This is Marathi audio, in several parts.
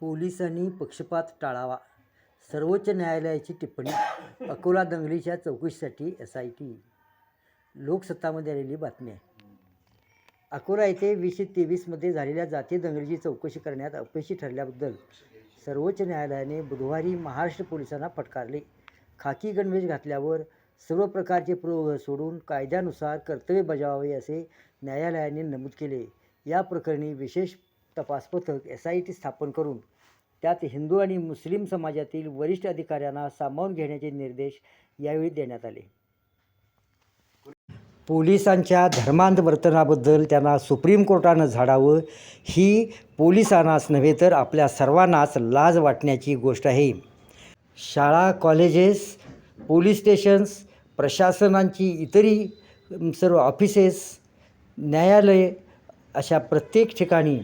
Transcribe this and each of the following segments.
पोलिसांनी पक्षपात टाळावा. सर्वोच्च न्यायालयाची टिप्पणी अकोला दंगलीच्या चौकशीसाठी एस आय टी लोकसत्तामध्ये आलेली बातमी आहे. अकोला येथे वीसशे तेवीसमध्ये झालेल्या जातीय दंगलीची चौकशी करण्यात अपयशी ठरल्याबद्दल सर्वोच्च न्यायालयाने बुधवारी महाराष्ट्र पोलिसांना फटकारले. खाकी गणवेश घातल्यावर सर्व प्रकारचे पूर्वग्रह सोडून कायद्यानुसार कर्तव्य बजावावे असे न्यायालयाने नमूद केले. या प्रकरणी विशेष तपास पथक एस आय टी स्थापन करून त्यात हिंदू आणि मुस्लिम समाजातील वरिष्ठ अधिकाऱ्यांना सामावून घेण्याचे निर्देश यावेळी देण्यात आले. पोलिसांच्या धर्मांध वर्तनाबद्दल त्यांना सुप्रीम कोर्टानं झाडावं ही पोलिसांनाच नव्हे तर आपल्या सर्वांनाच लाज वाटण्याची गोष्ट आहे. शाळा कॉलेजेस पोलीस स्टेशन्स प्रशासनांची इतरही सर्व ऑफिसेस न्यायालय अशा प्रत्येक ठिकाणी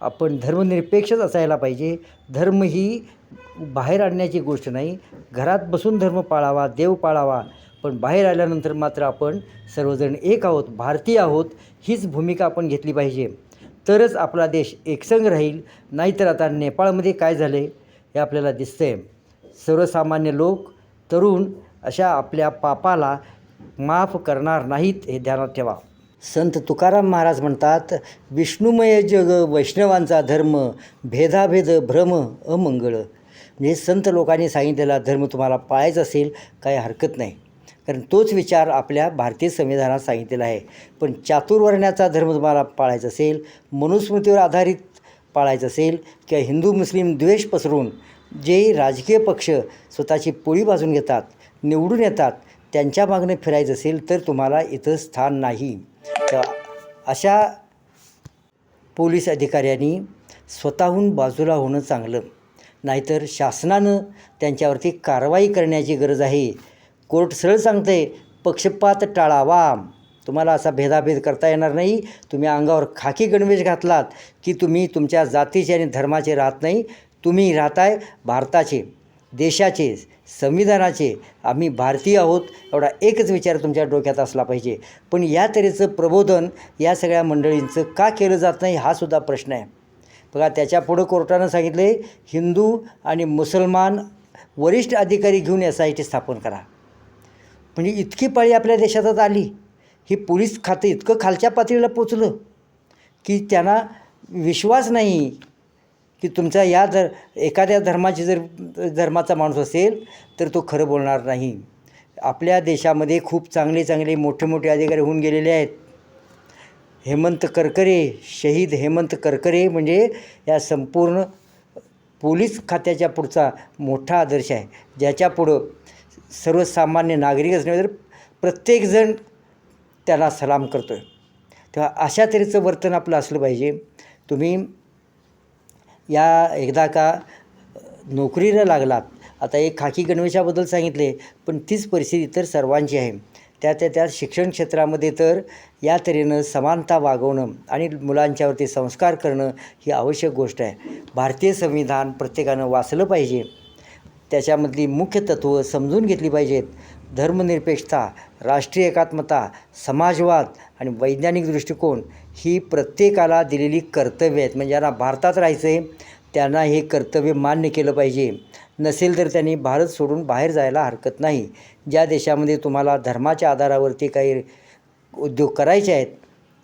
आपण धर्मनिरपेक्षच असायला पाहिजे. धर्म ही बाहेर आणण्याची गोष्ट नाही. घरात बसून धर्म पाळावा देव पाळावा. पण बाहेर आल्यानंतर मात्र आपण सर्वजण एक आहोत भारतीय आहोत हीच भूमिका आपण घेतली पाहिजे. तरच आपला देश एकसंग राहील. नाहीतर आता नेपाळमध्ये काय झालं आहे हे आपल्याला दिसतं आहे सर्वसामान्य लोक तरुण अशा आपल्या पापाला माफ करणार नाहीत हे ध्यानात ठेवा. संत तुकाराम महाराज म्हणतात विष्णुमय जग वैष्णवांचा धर्म भेदाभेद भ्रम अमंगळ. म्हणजे संत लोकांनी सांगितलेला धर्म तुम्हाला पाळायचा असेल काही हरकत नाही. कारण तोच विचार आपल्या भारतीय संविधानात सांगितलेला आहे. पण चातुर्वर्ण्याचा धर्म तुम्हाला पाळायचा असेल मनुस्मृतीवर आधारित पाळायचं असेल किंवा हिंदू मुस्लिम द्वेष पसरून जे राजकीय पक्ष स्वतःची पोळी बाजून घेतात निवडून येतात त्यांच्या मागणं फिरायचं असेल तर तुम्हाला इथं स्थान नाही. तर अशा पोलीस अधिकाऱ्यांनी स्वतःहून बाजूला होणं चांगलं. नाहीतर शासनानं त्यांच्यावरती कारवाई करण्याची गरज आहे. कोर्ट सरळ सांगते पक्षपात टाळावा. तुम्हाला असा भेदाभेद करता येणार नाही. तुम्ही अंगावर खाकी गणवेश घातलात की तुम्ही तुमच्या जातीचे आणि धर्माचे राहत नाही. तुम्ही राहताय भारताचे. देशाचे संविधानाचे आम्ही भारतीय आहोत एवढा एकच विचार तुमच्या डोक्यात असला पाहिजे. पण या तऱ्हेचं प्रबोधन या सगळ्या मंडळींचं का केलं जात नाही हा सुद्धा प्रश्न आहे. बघा त्याच्यापुढं कोर्टानं सांगितले हिंदू आणि मुसलमान वरिष्ठ अधिकारी घेऊन एस आय टी स्थापन करा. म्हणजे इतकी पाळी आपल्या देशातात आली. ही पोलीस खातं इतकं खालच्या पातळीला पोचलं की त्यांना विश्वास नाही की तुमचा या धर एखाद्या धर्माची जर धर्माचा माणूस असेल तर तो खरं बोलणार नाही. आपल्या देशामध्ये खूप चांगले चांगले मोठे मोठे अधिकारी होऊन गेलेले आहेत. हेमंत करकरे शहीद हेमंत करकरे म्हणजे या संपूर्ण पोलीस खात्याच्या पुढचा मोठा आदर्श आहे. ज्याच्या पुढं सर्वसामान्य नागरिकच नव्हे तर प्रत्येकजण त्याला सलाम करतो आहे तेव्हा अशा तऱ्हेचं वर्तन आपलं असलं पाहिजे. तुम्ही या एकदा का नोकरीला लागलात आता एक खाकी गणवेशाबद्दल सांगितले पण तीच परिस्थिती तर सर्वांची आहे. त्या त्या त्या शिक्षण क्षेत्रामध्ये तर या तऱ्हेनं समानता वागवणं आणि मुलांच्यावरती संस्कार करणं ही आवश्यक गोष्ट आहे. भारतीय संविधान प्रत्येकानं वाचलं पाहिजे. त्याच्यामधली मुख्य तत्त्वं समजून घेतली पाहिजेत. धर्मनिरपेक्षता राष्ट्रीय एकात्मता समाजवाद आणि वैज्ञानिक दृष्टिकोन ही प्रत्येकाला दिलेली कर्तव्य आहेत. म्हणजे ज्यांना भारतात राहायचं आहे त्यांना हे कर्तव्य मान्य केलं पाहिजे. नसेल तर त्यांनी भारत सोडून बाहेर जायला हरकत नाही. ज्या देशामध्ये तुम्हाला धर्माच्या आधारावरती काही उद्योग करायचे आहेत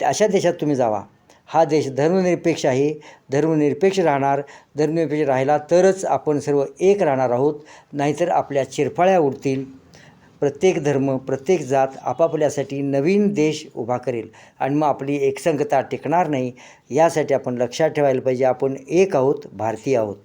त्या अशा देशात तुम्ही जावा. हा देश धर्मनिरपेक्ष आहे. धर्मनिरपेक्ष राहणार धर्मनिरपेक्ष राहिला तरच आपण सर्व एक राहणार आहोत. नाहीतर आपल्या चिरफाळ्या उडतील. प्रत्येक धर्म प्रत्येक जात आपापल्यासाठी नवीन देश उभा करेल. आणि मग आपली एकसंगता टिकणार नाही यासाठी आपण लक्षात ठेवायला पाहिजे आपण एक आहोत भारतीय आहोत.